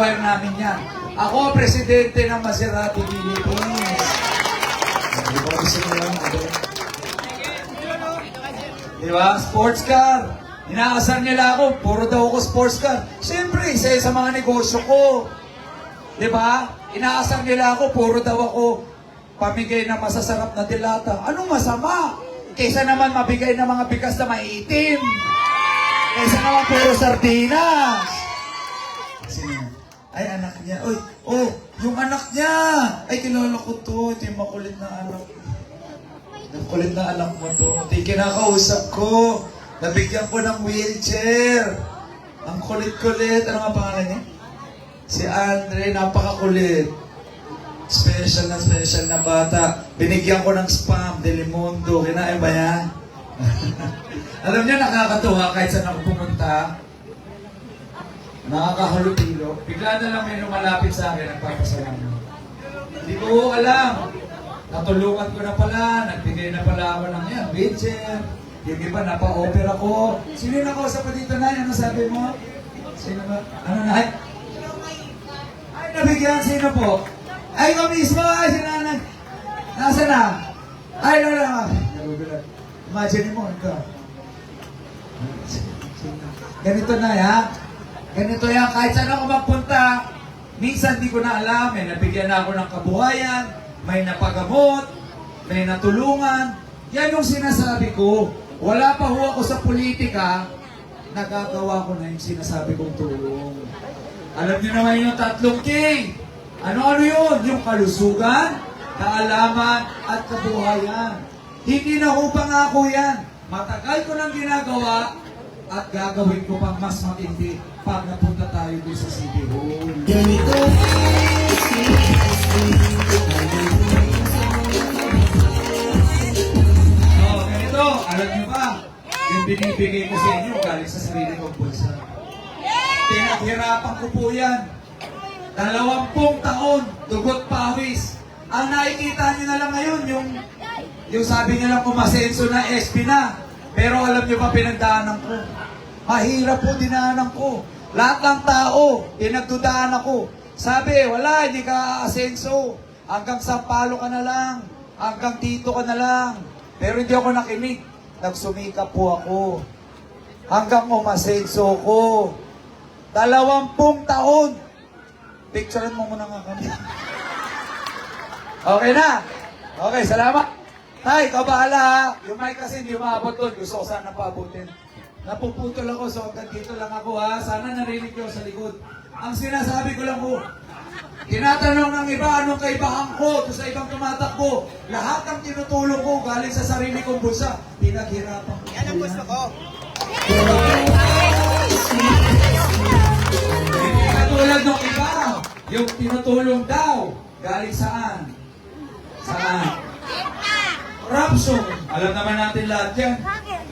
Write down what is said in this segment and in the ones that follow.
acquire namin yan. Ako, presidente ng Maserati Philippines. Di ba? Sports car. Inaasar nila ako, puro daw ako sports car. Siyempre, isa sa mga negosyo ko. Di ba? Inaasar nila ako, puro daw ako pamigay ng masasarap na dilata. Anong masama? Kaysa naman mabigay ng mga bigas na maiitim. Kaysa naman puro sardinas. Ay, anak niya. Uy, oh, yung anak niya. Ay, kilala ko to. Ito yung makulit na anak. Ang kulit na anak mo to. Ito yung kinakausap ko. Nabigyan ko ng wheelchair. Ang kulit-kulit. Ano nga pangalan niya? Si Andre, napakakulit. Special na special na bata. Binigyan ko ng spam, Delimundo. Kinain ba yan? Alam niyo, nakakatuwa kahit saan ako pumunta. Nakakahalupilo. Bigla na lang may lumalapit sa akin, nagpapasalamat. Hindi ko alam. Natulungan ko na pala, nagbigay na pala ako ng yan, wheelchair. Yung iba, napa-opera ko. Sino yung nakausap pa dito na? Ano sabi mo? Sino ba? Ano na? Ay, nabigyan. Sino po? Ay, ikaw mismo. Ay, si nanay. Nasaan na? Ay, no. Nagugulat. Imagine mo, ito. Ganito na, ha? Ganito yan. Kahit saan ako magpunta, minsan di ko na alam. May nabigyan na ako ng kabuhayan, may napagamot, may natulungan. Yan yung sinasabi ko. Wala pa ho ako sa politika, nagagawa ko na yung sinasabi kong tulong. Alam niyo naman yung tatlong K. Ano-ano yun? Yung kalusugan, kaalaman, at kabuhayan. Hindi na ho pangako yan. Matagal ko nang ginagawa at gagawin ko pang mas matindi pag napunta tayo doon sa City Hall. Ganito Oh, ganito, alam niyo ba? Yung binibigay ko sa inyo, galing sa sarili kong bulsa. Pinaghirapan ko po yan. Dalawampung taon, dugot pawis. Ang nakikita niyo na lang ngayon, yung, yung sabi niyo lang umasenso na SP na. Pero alam niyo ba pinagdaanan ko? Mahirap po dinaanan ko. Lahat ng tao, pinagdudaan ako. Sabi, wala, hindi ka asenso. Hanggang sa palo ka na lang. Hanggang dito ka na lang. Pero hindi ako nakinig. Nagsumikap po ako. Hanggang umasenso ko. Dalawampung taon. Picturean mo muna nga kami. okay na. Okay, salamat. Tay, ikaw bahala ha. Yung mic kasi hindi umabot doon. Gusto ko sana paabutin. Napuputol ako, so hanggang dito lang ako ha. Sana narinig ko sa likod. Ang sinasabi ko lang po, tinatanong ng iba anong kaibahan ko to sa ibang tumatakbo. Lahat ng tinutulong ko galing sa sarili kong bulsa. Pinaghirapan ko. Yan ang gusto ko. Hindi katulad ng iba. Yung tinutulong daw, galing saan? Saan? Corruption. Alam naman natin lahat yan.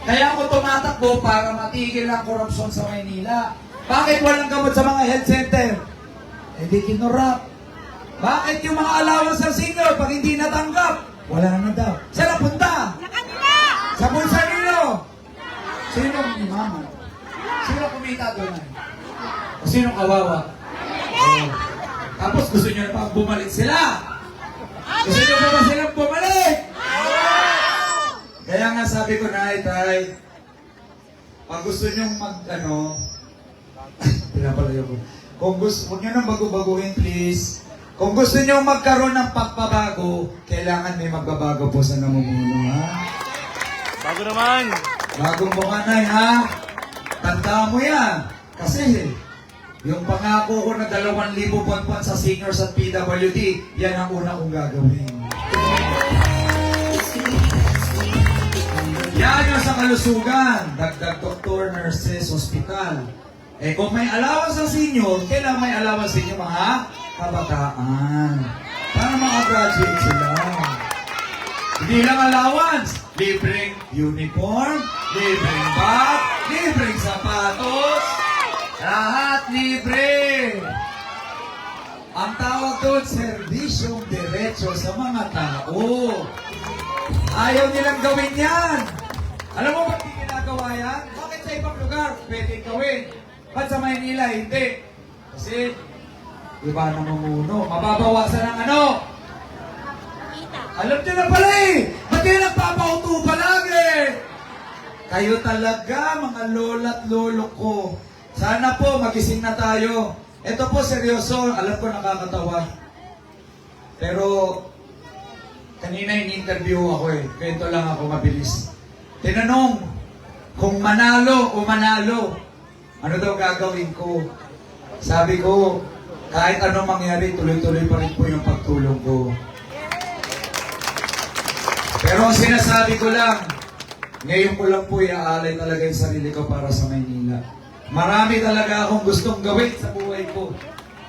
Kaya ako tumatakbo para matigil ang korupsyon sa Maynila. Bakit walang gamot sa mga health center? Hindi kinurap. Bakit yung mga allowance ng senior pag hindi natanggap? Wala na daw. Saan napunta? Sa bulsa nilo. Sino ang imaman? Sino kumita doon? O sino kawawa? Oh. Tapos gusto nyo na pa bumalik sila. Gusto nyo pa ba silang bumalik? Kaya nga sabi ko na, tay, pag gusto nyo mag, ano, pinapalayo ko. Kung gusto, huwag nyo nang bago-baguhin, please. Kung gusto nyo magkaroon ng pagbabago, kailangan may magbabago po sa namumuno, ha? Bago naman! Bagong bukanay, ha? Tanda mo yan. Kasi, yung pangako ko na 2,000 buwan-buwan sa seniors at PWD, yan ang una kong gagawin. Yung sa kalusugan. Dagdag doktor, nurses, hospital. Eh kung may allowance sa senior, kailangan may allowance sa inyo mga kabataan. Para makagraduate sila. Hindi lang allowance. Libreng uniform, libreng bag, libreng sapatos. Lahat libre. Ang tawag doon, serbisyong diretso sa mga tao. Ayaw nilang gawin yan. Alam mo ba't hindi ginagawa yan? Bakit sa ibang lugar pwede gawin? Ba't sa Maynila hindi? Kasi Iba na mamuno. Mababawasan ng ano? Alam niyo na pala eh! Ba't kayo nagpapauto palagi? Kayo talaga, mga lola at lolo ko. Sana po, magising na tayo. Ito po, seryoso. Alam ko nakakatawa. Pero, kanina in-interview ako eh. Kwento lang ako mabilis. Tinanong, kung manalo o manalo, ano daw gagawin ko? Sabi ko, kahit anong mangyari, tuloy-tuloy pa rin po yung pagtulong ko. Pero ang sinasabi ko lang, ngayon ko lang po iaalay talaga yung sarili ko para sa Maynila. Marami talaga akong gustong gawin sa buhay ko.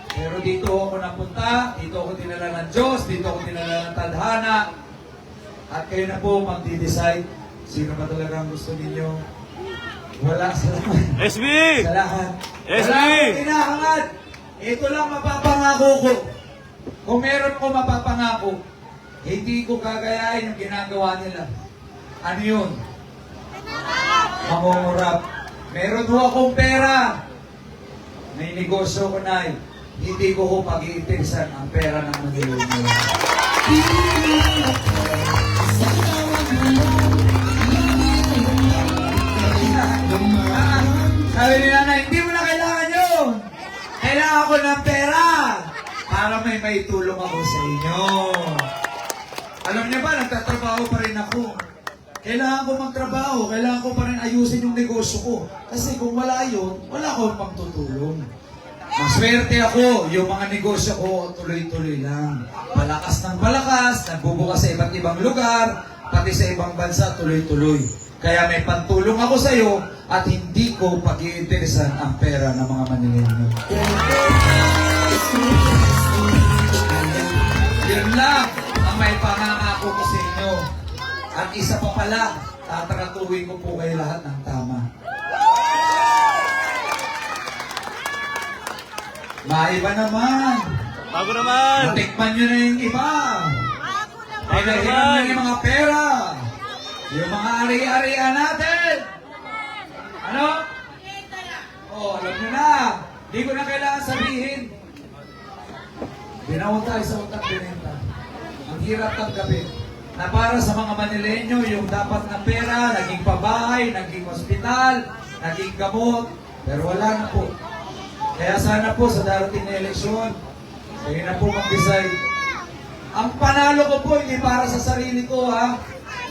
Pero dito ako napunta, dito ako tinala ng Diyos, dito ako tinala ng tadhana. At kayo na po magdi-decide sino ba talaga ang gusto ninyo. Wala sa lahat. SB! Sa lahat. SB! Wala akong kinahangad. Ito lang mapapangako ko. Kung meron ko mapapangako, hindi ko gagayahin yung ginagawa nila. Ano yun? Mangungurap. Meron ho akong pera. May negosyo ko na Hindi ko ho pag-iitisan ang pera ng Manilino. Sabi ni nanay, hindi mo na kailangan yun. Kailangan ko ng pera para may maitulong ako sa inyo. Alam niyo ba, nagtatrabaho pa rin ako. Kailangan ko magtrabaho, kailangan ko pa rin ayusin yung negosyo ko. Kasi kung wala yun, wala akong pagtutulong. Maswerte ako, yung mga negosyo ko tuloy-tuloy lang. Palakas ng palakas, nagbubukas sa iba't ibang lugar, pati sa ibang bansa tuloy-tuloy. Kaya may pantulong ako sa iyo at hindi ko pag-iinteresan ang pera ng mga Manileño. Yun lang ang may pangangako ko sa inyo. At isa pa pala, tatratuhin ko po kayo lahat ng tama. Maiba naman. Bago naman! Natikman nyo na yung iba. Pinahiram nyo yung mga pera. Yung mga ari-arian natin. Ano? Oh, alam nyo Hindi ko na kailangan sabihin. Binawag tayo sa utang binenta. Ang hirap tanggapin. Na para sa mga Manileño, yung dapat na pera, naging pabahay, naging ospital, naging gamot, pero wala na po. Kaya sana po sa darating na eleksyon, kayo na po mag-decide. Ang panalo ko po, hindi para sa sarili ko ha.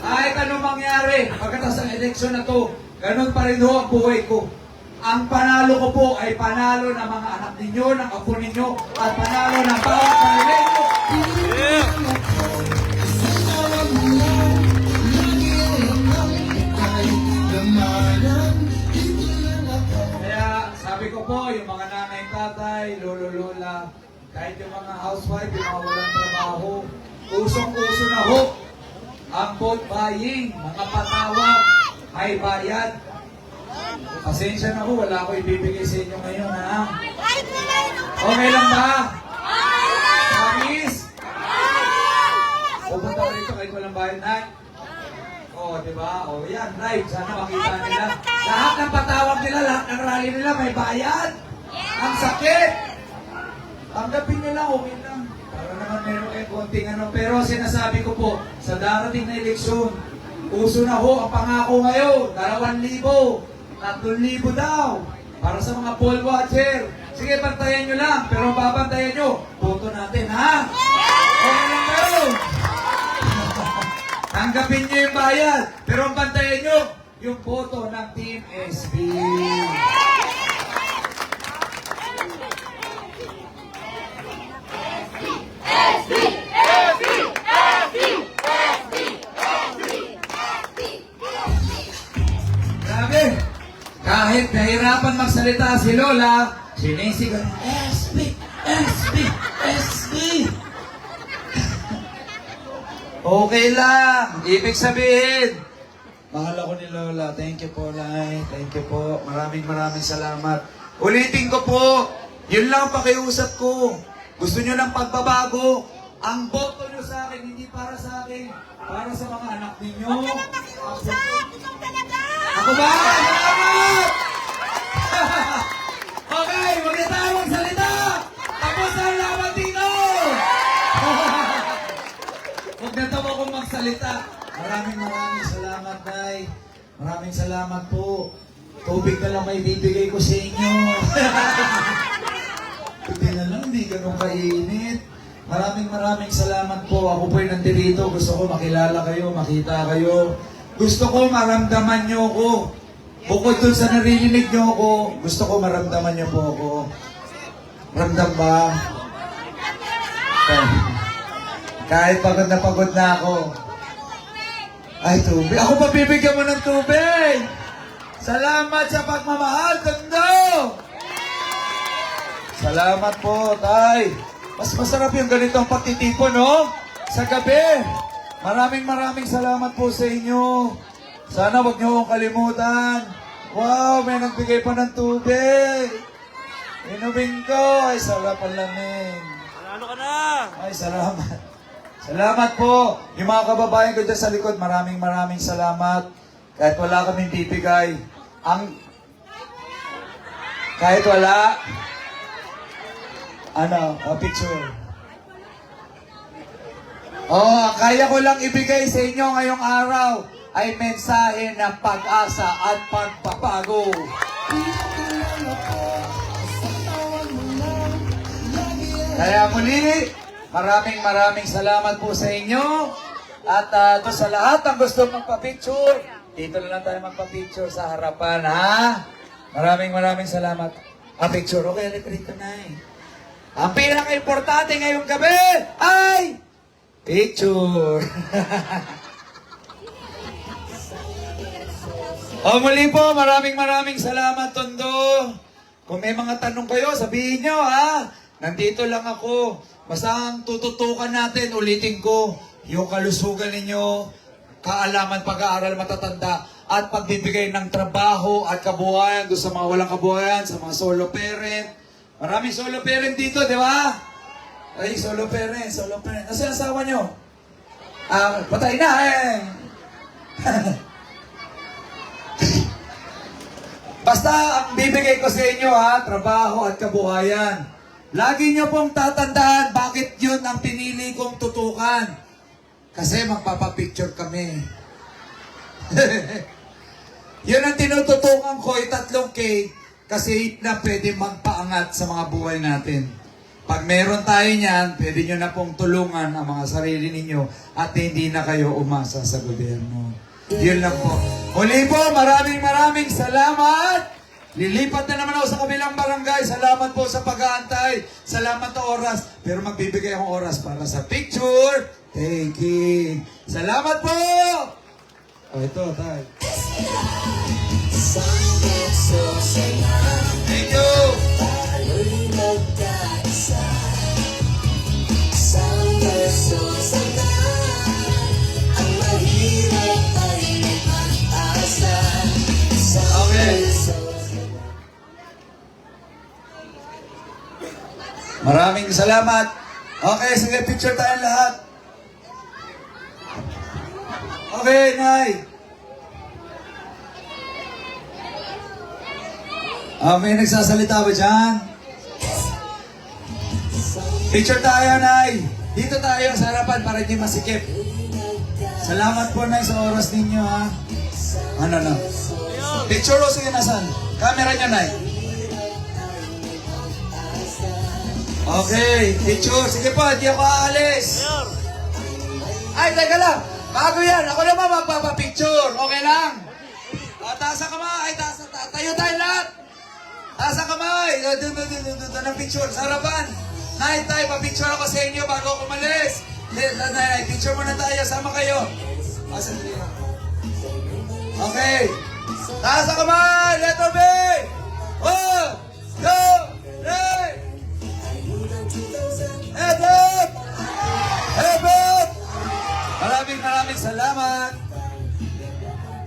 Kahit anong mangyari, pagkatapos ng eleksyon na to, ganun pa rin ho ang buhay ko. Ang panalo ko po ay panalo ng mga anak ninyo, ng apo ninyo, at panalo ng bawat Manileño. Yeah! Kaya sabi ko po, yung mga nanay, tatay, lolo, lola, kahit yung mga housewife, yung mga walang trabaho, usong-uso na ho ang vote buying, mga patawag, may bayad. Pasensya na ho, wala ko ibibigay sa inyo ngayon ha. Okay lang ba? Promise? Pupunta ko rito kahit walang bayad na. Oo, di ba? O yan, live. Sana makita nila. Lahat ng patawag nila, lahat ng rally nila, may bayad. Ang sakit. Tanggapin nila, okay lang. Para naman meron kayo konting ano. Pero sinasabi ko po, sa darating na eleksyon, uso na ho ang pangako ngayon. Dalawan libo. Tatlong libo daw. Para sa mga poll watcher. Sige, bantayan nyo lang. Pero babantayan nyo, boto natin, ha? Okay lang kayo. Tanggapin niyo yung bayad, pero ang bantayan niyo, yung boto ng Team SB. Magsalita si Lola, sinisigaw, SB, SB, SB. Okay lang. Ibig sabihin, mahal ako ni Lola. Thank you po, Lai. Thank you po. Maraming maraming salamat. Ulitin ko po, yun lang ang pakiusap ko. Gusto nyo ng pagbabago. Ang boto nyo sa akin, hindi para sa akin. Para sa mga anak ninyo. Ako ba? Salamat! okay, wag na tayo magsalita. Tapos na laban dito. wag na tayo akong magsalita. Maraming maraming salamat, Nay. Maraming salamat po. Tubig na lang may bibigay ko sa inyo. Tubig na lang, hindi ganun kainit. Maraming maraming salamat po. Ako po'y nandirito. Gusto ko makilala kayo, makita kayo. Gusto ko maramdaman nyo ko. Bukod dun sa naririnig nyo ako, gusto ko maramdaman nyo po ako. Ramdam ba? Okay. Kahit pagod na pagod na ako. Ay, tubig. Ako pa mo ng tubig. Salamat sa pagmamahal, Tondo! Salamat po, Tay. Mas masarap yung ganitong pagtitipon, no? Sa gabi. Maraming maraming salamat po sa inyo. Sana wag niyo akong kalimutan. Wow, may nagbigay pa ng tubig. Inumin ko. Ay, sarap ang lamig. Ano ka na? Ay, salamat. Salamat po. Yung mga kababayan ko dyan sa likod, maraming maraming salamat. Kahit wala kaming bibigay. Ang... Kahit wala... Ano, a picture. Oh, kaya ko lang ibigay sa inyo ngayong araw ay mensahe ng pag-asa at pagpapago. Kaya muli, maraming maraming salamat po sa inyo. At uh, to sa lahat ng gusto magpa-picture, dito na lang tayo magpa-picture sa harapan, ha? Maraming maraming salamat. Ah, picture. Okay, rito na eh. Ang pinaka-importante ngayong gabi ay picture. o muli po, maraming maraming salamat, Tondo. Kung may mga tanong kayo, sabihin nyo, ha? Nandito lang ako. Basta ang tututukan natin, ulitin ko, yung kalusugan ninyo, kaalaman, pag-aaral, matatanda, at pagbibigay ng trabaho at kabuhayan doon sa mga walang kabuhayan, sa mga solo parent. Maraming solo parent dito, di ba? Ay, solo parent, solo parent. Nasaan asawa nyo? Ah, patay na eh. Basta ang bibigay ko sa inyo ha, trabaho at kabuhayan. Lagi nyo pong tatandaan bakit yun ang pinili kong tutukan. Kasi magpapapicture kami. yun ang tinututukan ko, yung tatlong K, kasi na pwede magpaangat sa mga buhay natin. Pag meron tayo niyan, pwede nyo na pong tulungan ang mga sarili ninyo at hindi na kayo umasa sa gobyerno. Yun lang po. Muli po, maraming maraming salamat. Lilipat na naman ako sa kabilang barangay. Salamat po sa pag-aantay. Salamat na oras. Pero magbibigay akong oras para sa picture. You. Salamat po! Oh, ito, tayo. Thank you! Okay. Maraming salamat. Okay, sige, picture tayong lahat. Okay, Nay. Ah, may nagsasalita ba dyan? Picture tayo, Nay. Dito tayo sa harapan para hindi masikip. Salamat po, Nay, sa oras ninyo, ha. Ano, no? Picture o sige, nasan? Camera niya, Nay. Okay, picture. Sige po, hindi ako aalis. Ay, teka lang. Bago yan. Ako naman magpapapicture. Okay lang. O, taas ang kamay. Taas, ta- tayo tayo lahat. Taas ang kamay. Doon, doon, doon, doon, doon, ang picture. Sa harapan. Nay, tayo, papicture ako sa inyo bago ako umalis. Nay, picture muna tayo. Sama kayo. Okay. Taas ang kamay. Salamat.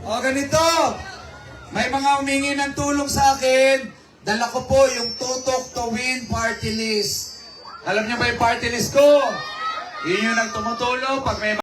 O ganito, may mga humingi ng tulong sa akin. Dala ko po yung Tutok to Win party list. Alam niyo ba yung party list ko? Yun yung nagtumutulong pag may